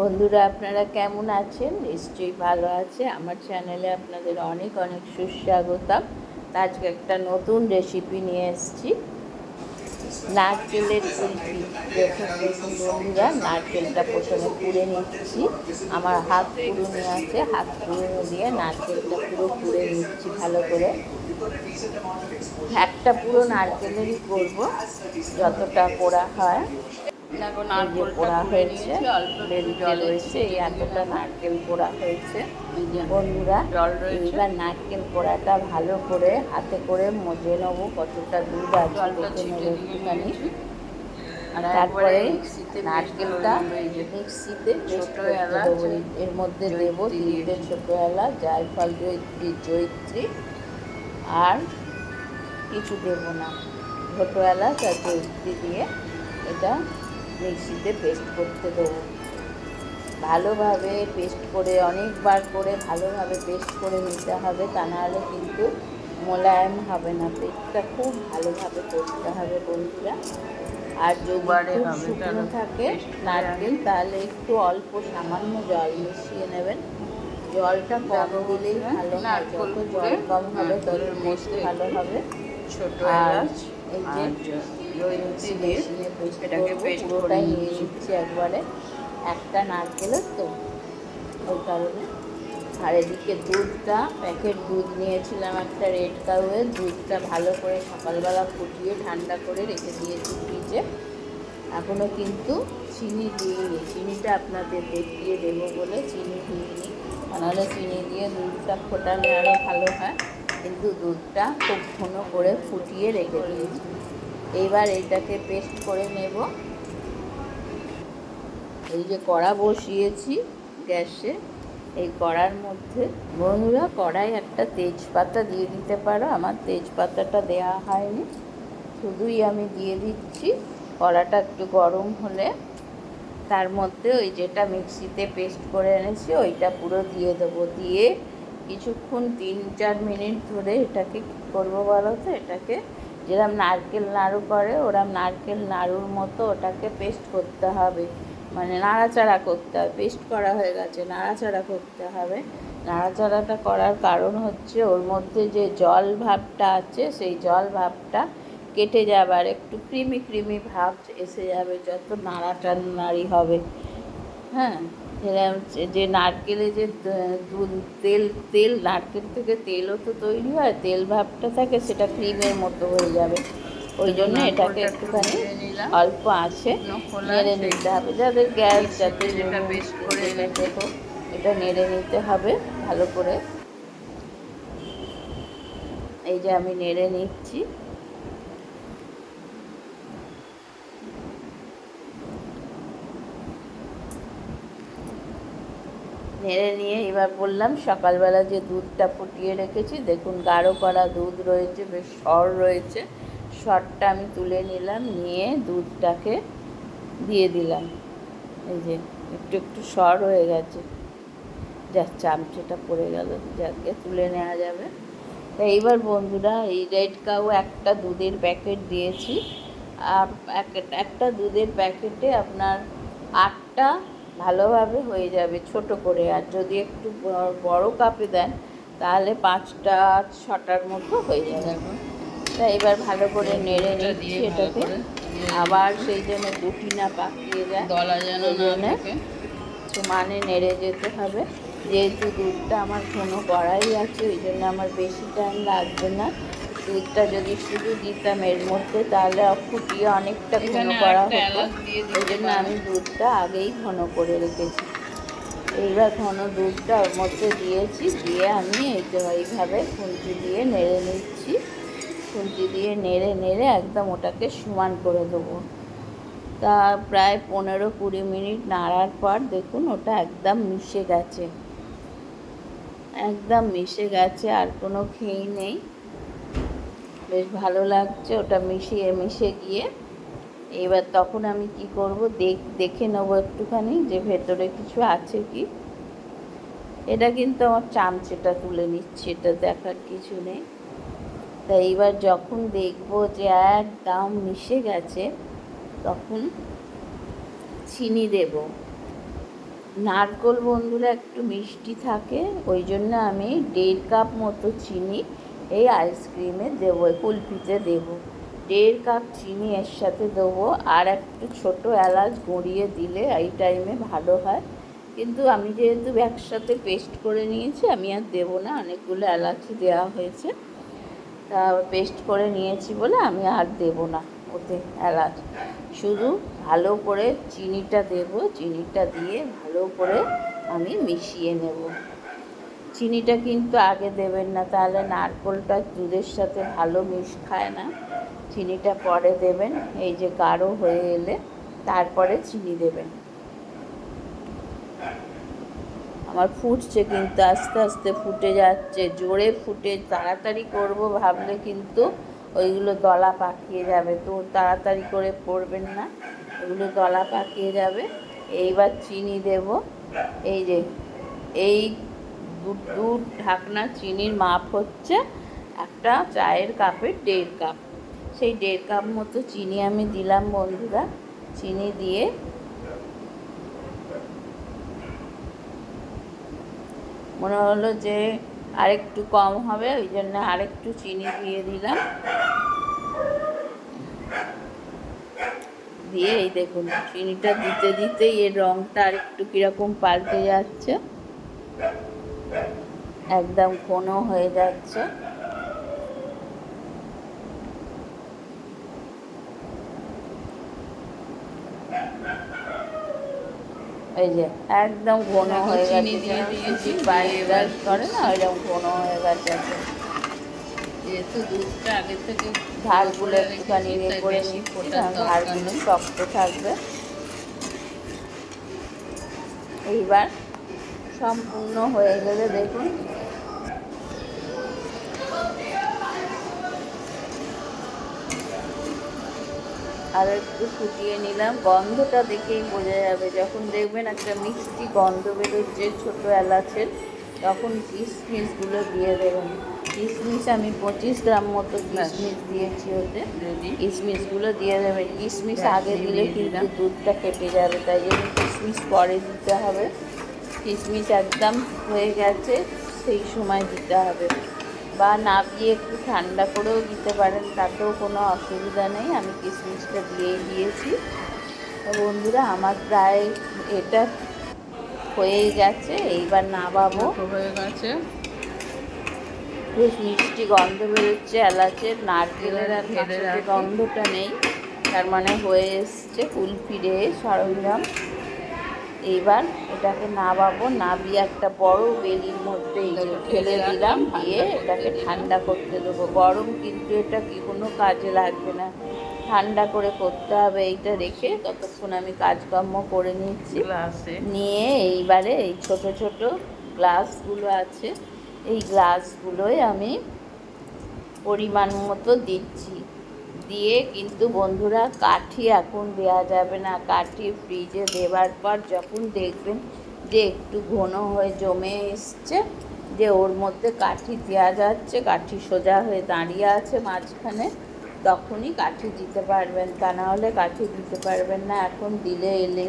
বন্ধুরা, আপনারা কেমন আছেন? নিশ্চয়ই ভালো আছে। আমার চ্যানেলে আপনাদের অনেক অনেক সুস্বাগতম। আজকে একটা নতুন রেসিপি নিয়ে এসেছি। নারকেলের কুলফি। দেখুন বন্ধুরা, নারকেলটা প্রথমে পুড়ে নিচ্ছি। আমার হাত পুরুনি আছে, হাত পুরুনি দিয়ে নারকেলটা পুরো পুড়ে নিচ্ছি ভালো করে। একটা পুরো নারকেলেরই করব, যতটা পোড়া হয়। যে নারকেলটা পোড়া হয়েছে জল রয়েছে এই এতটা নারকেল পোড়া হয়েছে। বন্ধুরা এবার নারকেল পোড়াটা ভালো করে হাতে করে মজে নেব কতটা দুধ আছে দেখে নেব একটুখানি। আর তারপরে নারকেলটা। মিক্সিতে পেস্ট করতে দেবো। এর- মধ্যে দেবো তিনটে। ছোট এলাচ জায়ফল জয়িত্রী জয়িত্রী। আর কিছু দেবো না। ছোট এলাচ আর জয়িত্রী দিয়ে এটা মিক্সিতে পেস্ট করতে দেবো। ভালোভাবে পেস্ট করে অনেকবার করে ভালোভাবে পেস্ট করে নিতে হবে তা নাহলে কিন্তু মোলায়েম হবে না। পেস্টটা খুব ভালোভাবে করতে হবে বন্ধুরা। আর যদি শুকনো থাকে নারকেল তাহলে একটু অল্প সামান্য জল মিশিয়ে নেবেন। জলটা কম দিলেই ভালো যত জল কম হবে তত নারকেলের ভালো হবে। ছোট এলাচ এই যে পেস্ট এটাকে পেস্ট করে নিচ্ছি একবারে একটা নারকেলের তো, ওই কারণে। আর এদিকে দুধটা, প্যাকেট দুধ নিয়েছিলাম একটা রেড কাউয়ের। দুধটা ভালো করে সকালবেলা ফুটিয়ে ঠান্ডা করে রেখে দিয়েছি ফ্রিজে। এখনও কিন্তু চিনি দিইনি। চিনিটা আপনাদের দেখিয়ে দেবো বলে চিনি দিইনি। নাহলে চিনি দিয়ে দুধটা ফোটালে আরও ভালো হয়। কিন্তু দুধটা খুব ঘন করে ফুটিয়ে রেখে দিয়েছি। এইবার এইটাকে পেস্ট করে নেব। এই যে কড়া বসিয়েছি গ্যাসে, এই কড়ার মধ্যে। বন্ধুরা, কড়াই একটা তেজপাতা দিয়ে দিতে পারো, আমার তেজপাতাটা দেওয়া হয়নি। শুধুই আমি দিয়ে দিচ্ছি, কড়াটা একটু গরম হলে। তার মধ্যে ওই যেটা মিক্সিতে পেস্ট করে এনেছি, ওইটা পুরো দিয়ে দেবো। দিয়ে কিছুক্ষণ তিন চার মিনিট ধরে এটাকে কী করব বলো তো? এটাকে যেরকম নারকেল নাড়ু করে, ওরম নারকেল নাড়ুর মতো ওটাকে পেস্ট করতে হবে। মানে নাড়াচাড়া করতে হবে। পেস্ট করা হয়ে গেছে, নাড়াচাড়া করতে হবে। নাড়াচাড়াটা করার কারণ হচ্ছে ওর মধ্যে যে জল ভাবটা আছে, সেই জল ভাবটা কেটে যাবে আর একটু ক্রিমি ক্রিমি ভাব এসে যাবে যত নাড়াটা নাড়ি হবে। হ্যাঁ? যেরকম যে নারকেলে যে দুধ তেল তেল নারকেল থেকে তেলও তো তৈরি হয় তেল ভাবটা থাকে সেটা ক্রিমের মতো হয়ে যাবে। ওই জন্য এটাকে একটুখানি অল্প আছে নেড়ে নিতে হবে। যাদের গ্যাস যাতে যেটা paste করে রেখে এটা নেড়ে নিতে হবে ভালো করে। এই যে আমি নেড়ে নিচ্ছি। নেড়ে নিয়ে এবার বললাম, সকালবেলা যে দুধটা ফুটিয়ে রেখেছি, দেখুন গাঢ় করা দুধ রয়েছে, বেশ সর রয়েছে। সরটা আমি তুলে নিলাম, নিয়ে দুধটাকে দিয়ে দিলাম। এই যে, একটু একটু সর হয়ে গেছে। যা চামচেটা পড়ে গেল, যাকে তুলে নেওয়া যাবে। তা এইবার বন্ধুরা, এই রেড কাউ একটা দুধের প্যাকেট দিয়েছি। আর একটা দুধের প্যাকেটে আপনার আটটা ভালোভাবে হয়ে যাবে ছোট করে। আর যদি একটু বড় কাপে দেন তাহলে পাঁচটা ছটার মতো হয়ে যাবে। তা এবার ভালো করে নেড়ে নিচ্ছি এটাকে। আবার সেই জন্য গুটি না পাকিয়ে যায় দলা যেন না সমানে নেড়ে যেতে হবে। যেহেতু দুধটা আমার ঘন কড়াই আছে ওই জন্য আমার বেশি টাইম লাগবে না। দুধটা যদি শুধু দিতাম এর মধ্যে তাহলে ফুটিয়ে অনেকটা ঘন করা হতো। ওই জন্য আমি দুধটা আগেই ঘন করে রেখেছি। এইবার ঘন দুধটা ওর মধ্যে দিয়েছি দিয়ে আমি এইভাবে খুন্তি দিয়ে নেড়ে নিচ্ছি। খুন্তি দিয়ে নেড়ে নেড়ে একদম ওটাকে সমান করে দেবো। তা প্রায় পনেরো কুড়ি মিনিট নাড়ার পর দেখুন ওটা একদম মিশে গেছে। একদম মিশে গেছে আর কোনো খেই নেই। বেশ ভালো লাগছে, ওটা মিশিয়ে, মিশে গিয়ে। এবার তখন আমি কি করব, দেখ, দেখে নেব একটুখানি যে ভেতরে কিছু আছে কি। এটা কিন্তু আমার চামচেটা তুলে নিচ্ছে, এটা দেখার কিছু নেই। তা এইবার যখন দেখব যে একদম মিশে গেছে, তখন চিনি দেব। নারকোল বন্ধুরা একটু মিষ্টি থাকে, ওই জন্য আমি দেড় কাপ মতো চিনি এই আইসক্রিমে দেবো কুলফিতে দেবো। দেড় কাপ চিনি এর সাথে দেবো, আর একটু ছোট এলাচ গড়িয়ে দিলে এই টাইমে ভালো হয়। কিন্তু আমি যেহেতু একসাথে পেস্ট করে নিয়েছি, আমি আর দেবো না, অনেকগুলো এলাচি দেওয়া হয়েছে। তা পেস্ট করে নিয়েছি বলে আমি আর দেবো না ওতে এলাচ। শুধু ভালো করে চিনিটা দেব, চিনিটা দিয়ে ভালো করে আমি মিশিয়ে নেব। চিনিটা কিন্তু আগে দেবেন না, তাহলে নারকোলটা দুধের সাথে ভালো মিশ খায় না। চিনিটা পরে দেবেন, এই যে গাঢ় হয়ে এলে তারপরে চিনি দেবেন। আমার ফুটছে কিন্তু, আস্তে আস্তে ফুটে যাচ্ছে, জোরে ফুটে, তাড়াতাড়ি করব ভাবলে কিন্তু ওইগুলো দলা পাকিয়ে যাবে। তো তাড়াতাড়ি করে পড়বেন না ওগুলো দলা পাকিয়ে যাবে। এইবার চিনি দেব, এই যে, এই দু ঢাকনা চিনির মাপ হচ্ছে, একটা চায়ের কাপের দেড় কাপ। সেই দেড় কাপ মতো চিনি আমি দিলাম বন্ধুরা। চিনি দিয়ে মনে হলো যে আরেকটু কম হবে, ওই জন্য আরেকটু চিনি দিয়ে দিলাম। দিয়ে এই দেখুন, চিনিটা দিতে দিতেই এর রঙটা আরেকটু কীরকম পাল্টে যাচ্ছে। একদম ঘন হয়ে যাচ্ছে। এই যে একদম ঘন হয়ে গেছে। বাইশ করে না ওইরকম ঘন হয়ে গেছে। ধারগুলো একটুখানি ইয়ে করে নিচ্ছি ধারগুলো শক্ত থাকবে। এইবার সম্পূর্ণ হয়ে গেলে দেখুন। আর একটু ফুটিয়ে নিলাম। গন্ধটা দেখেই বোঝা যাবে। যখন দেখবেন একটা মিষ্টি গন্ধ বেরোচ্ছে ছোটো এলাচের তখন কিশমিশগুলো দিয়ে দেবেন। কিশমিশ আমি পঁচিশ গ্রাম মতো কিশমিশ দিয়েছি ওতে? কিশমিশগুলো দিয়ে দেবেন। কিশমিশ আগে দিয়ে দিলে কিন্তু। দুধটা কেটে যাবে। তাই জন্য কিশমিশ পরে দিতে হবে। কিশমিশ একদম হয়ে গেছে সেই সময় দিতে হবে। বা নাবিয়ে একটু ঠান্ডা করেও দিতে পারেন তাতেও কোনো অসুবিধা নেই আমি কিশমিশটা দিয়েই দিয়েছি। তো বন্ধুরা আমার প্রায় এটা হয়েই গেছে এইবার নাবাবো হয়ে গেছে। বেশ মিষ্টি গন্ধ বেরোচ্ছে এলাচের নারকেলের আর। গন্ধটা নেই তার মানে হয়ে এসছে ফুল ফিরে সরঞ্জাম। এইবার এটাকে নাবাবো নাবিয়ে একটা বড় বেলির মধ্যে ঢেলে দিলাম দিয়ে এটাকে ঠান্ডা করতে দেবো। গরম কিন্তু এটা কি কোনো কাজে লাগবে না। ঠান্ডা করে করতে হবে এইটা রেখে ততক্ষণ আমি কাজকর্ম করে নিচ্ছি। নিয়ে এইবারে এই ছোট ছোট গ্লাসগুলো আছে এই গ্লাসগুলোয় আমি পরিমাণ মতো দিচ্ছি। দিয়ে কিন্তু বন্ধুরা কাঠি এখন দেওয়া যাবে না। কাঠি ফ্রিজে দেওয়ার পর যখন দেখবেন যে একটু ঘন হয়ে জমে এসছে, যে ওর মধ্যে কাঠি দেওয়া যাচ্ছে, কাঠি সোজা হয়ে দাঁড়িয়ে আছে মাঝখানে, তখনই কাঠি দিতে পারবেন। তা না হলে কাঠি দিতে পারবেন না। এখন দিলে এলে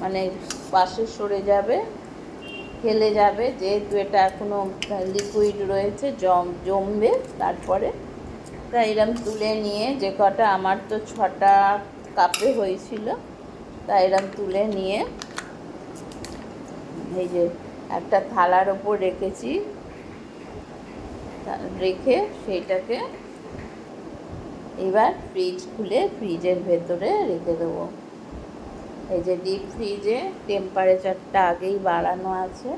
মানে পাশে সরে যাবে খেলে যাবে। যেহেতু এটা এখনও লিকুইড রয়েছে, জম, জমবে, তারপরে তাই এরম তুলে নিয়ে যে কটা আমার তো ছটা কাপে হয়েছিল, তা এরম তুলে নিয়ে এই যে একটা থালার ওপর রেখেছি। রেখে সেইটাকে এবার ফ্রিজ খুলে ফ্রিজের ভেতরে রেখে দেবো। এই যে ডিপ ফ্রিজে টেম্পারেচারটা আগেই বাড়ানো আছে,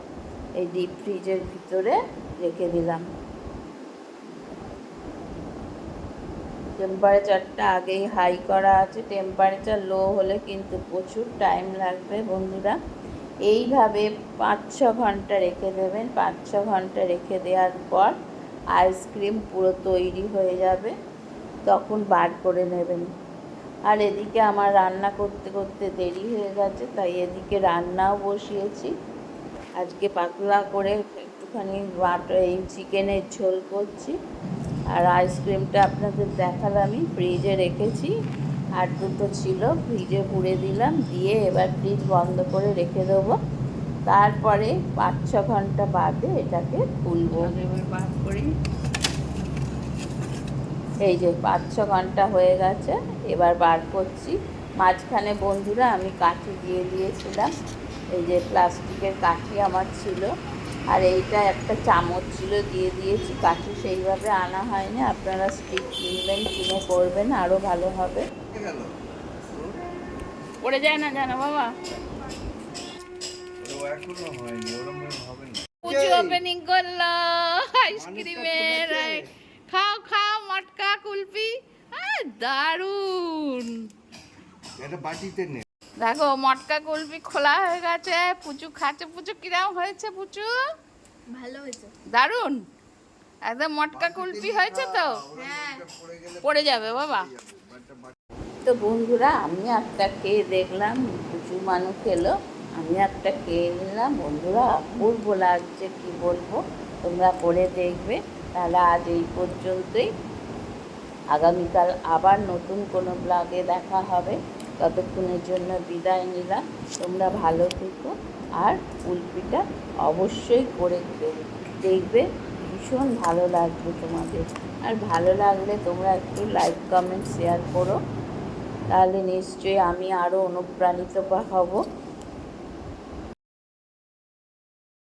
এই ডিপ ফ্রিজের ভিতরে রেখে দিলাম। টেম্পারেচারটা আগেই হাই করা আছে। টেম্পারেচার লো হলে কিন্তু প্রচুর টাইম লাগবে বন্ধুরা। এইভাবে পাঁচ ছ ঘণ্টা রেখে দেবেন। পাঁচ ছ ঘণ্টা রেখে দেওয়ার পর আইসক্রিম পুরো তৈরি হয়ে যাবে। তখন বার করে নেবেন। আর এদিকে আমার রান্না করতে করতে দেরি হয়ে গেছে, তাই এদিকে রান্নাও বসিয়েছি। আজকে পাতলা করে একটুখানি বাট এই চিকেনের ঝোল করছি। আর আইসক্রিমটা আপনাদের দেখালাম আমি ফ্রিজে রেখেছি। আর দুটো ছিল ফ্রিজে পুড়ে দিলাম দিয়ে এবার ফ্রিজ বন্ধ করে রেখে দেবো। তারপরে পাঁচ ছ ঘণ্টা বাদে এটাকে খুলবো। বার করি এই যে পাঁচ ছ ঘণ্টা হয়ে গেছে এবার বার করছি। মাঝখানে বন্ধুরা আমি কাঠি দিয়ে দিয়েছিলাম। এই যে প্লাস্টিকের কাঠি আমার ছিল। আর এইটা একটা চামচ ছিল দিয়ে দিয়েছি। কাঠি সেইভাবে আনা হয়নি। আপনারা স্টিক কিনবেন কিনে করবেন আরও ভালো হবে। পড়ে যায় না জানো বাবা? পুজো ওপেনিং করল আইসক্রিমের খাও খাও মটকা এটা বাটিতে নে। দেখো মটকা কুলফি খোলা হয়ে গেছে পুচু খাচ্ছে পুচু কিরাম হয়েছে পুচু? ভালো হয়েছে। দারুণ। একদম মটকা কুলফি হয়েছে তো? হ্যাঁ। পড়ে যাবে বাবা। তো বন্ধুরা আমি একটা খেয়ে দেখলাম প্রচুর মানুষ খেলো আমি একটা খেয়ে নিলাম। বন্ধুরা অপূর্ব লাগছে কি বলব? তোমরা করে দেখবে তাহলে আজ এই পর্যন্তই। আগামীকাল আবার নতুন কোনো ব্লগে দেখা হবে। ততক্ষণের জন্য বিদায় নিলাম। তোমরা ভালো থেকো আর কুলপিটা অবশ্যই করে দেখবে, ভীষণ ভালো লাগবে তোমাদের। আর ভালো লাগলে তোমরা একটু লাইক কমেন্ট শেয়ার করো। তাহলে নিশ্চয়ই আমি আরও অনুপ্রাণিত হব।